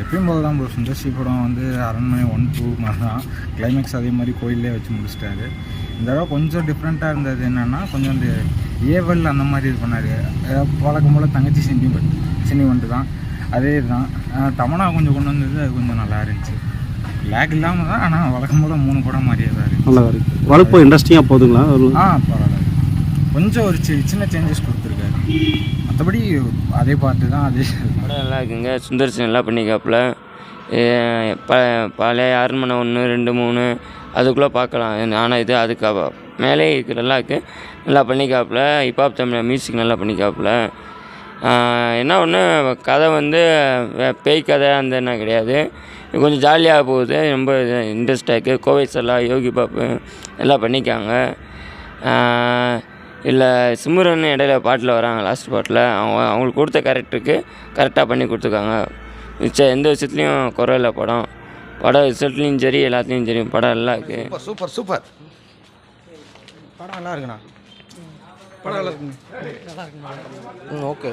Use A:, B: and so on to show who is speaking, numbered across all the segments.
A: எப்பயும் போல தான் ப்ரோ சுந்தர்சி படம் வந்து அரண்மனை ஒன் டூ மாதிரி தான் கிளைமேக்ஸ் அதே மாதிரி கோயிலே வச்சு முடிச்சிட்டாரு. இந்த தடவை கொஞ்சம் டிஃப்ரெண்ட்டாக இருந்தது என்னென்னா கொஞ்சம் இந்த ஏவல் அந்த மாதிரி இது பண்ணார். வழக்கம் போல் தங்கச்சி சென்டிமெண்ட் சென்டிமெண்ட் தான். அதே இதுதான். தமனா கொஞ்சம் கொண்டு வந்தது அது கொஞ்சம் நல்லா இருந்துச்சு. லேக் இல்லாமல் தான் ஆனால் வழக்கம் போல் மூணு படம் மாதிரியே தான் இருந்துச்சு.
B: நல்லா இருக்கு. வலுப்பு இன்ட்ரெஸ்டிங்காக போகுதுங்களா? ஒரு-
A: ஆ பரவாயில்ல. கொஞ்சம் ஒரு சி சின்ன சேஞ்சஸ் கொடுத்துருக்காரு. மற்றபடி அதே பாட்டு தான் அதே
C: படம் நல்லா இருக்குங்க. சுந்தர்சி நல்லா பண்ணிக்காப்புல ப பழைய அரண்மனை ஒன்று ரெண்டு மூணு அதுக்குள்ளே பார்க்கலாம். ஆனால் இது அதுக்கு மேலே இருக்கிற நல்லா இருக்குது நல்லா பண்ணிக்காப்புல ஹிப்ஹாப் தமிழ் மியூசிக் நல்லா பண்ணிக்காப்புல என்ன ஒன்று கதை வந்து பேய் கதை அந்த என்ன கிடையாது. கொஞ்சம் ஜாலியாக போகுது. ரொம்ப இன்ட்ரெஸ்டாக இருக்குது கோவை சல்லா யோகி பாப்பு எல்லாம் பண்ணிக்காங்க இல்லை சிம்ரன் இடையில பாட்டில் வராங்க லாஸ்ட் பாட்டில். அவங்க அவங்களுக்கு கொடுத்த கேரக்டருக்கு கரெக்டாக பண்ணி கொடுத்துருக்காங்க. மிச்சம் எந்த விஷயத்துலையும் குறை இல்லை படம். படம் ரிசல்ட்லேயும் சரி எல்லாத்துலேயும் சரி படம் நல்லா இருக்குது
D: சூப்பர் சூப்பர்
E: படம் நல்லா இருக்குண்ணா.
D: படம் நல்லா இருக்குங்க
E: ம் ஓகே.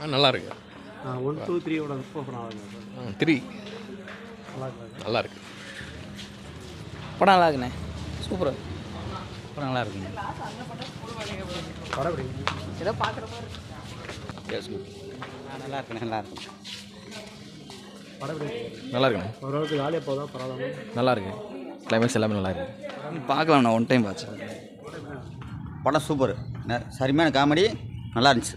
D: ஆ நல்லா இருக்கு.
B: ஒன் டூ த்ரீயோட சூப்பர் நல்லா இருக்கு.
D: த்ரீ நல்லா இருக்கு.
E: படம் நல்லா இருக்குண்ணே. சூப்பர். படம் நல்லா இருக்குங்க ஏதோ பார்க்குற மாதிரி நல்லா இருக்குண்ணே நல்லா இருக்கு
D: நல்லா இருக்குண்ணே
B: ஓரளவுக்கு ஜாலியாக போதா பரவாயில்ல.
D: நல்லா இருக்கு கிளைமேக்ஸ் எல்லாமே நல்லா இருக்கு
E: பார்க்கலாம்ண்ணா ஒன் டைம் பார்த்து
F: படம் சூப்பர். சரியான காமெடி நல்லா இருந்துச்சு.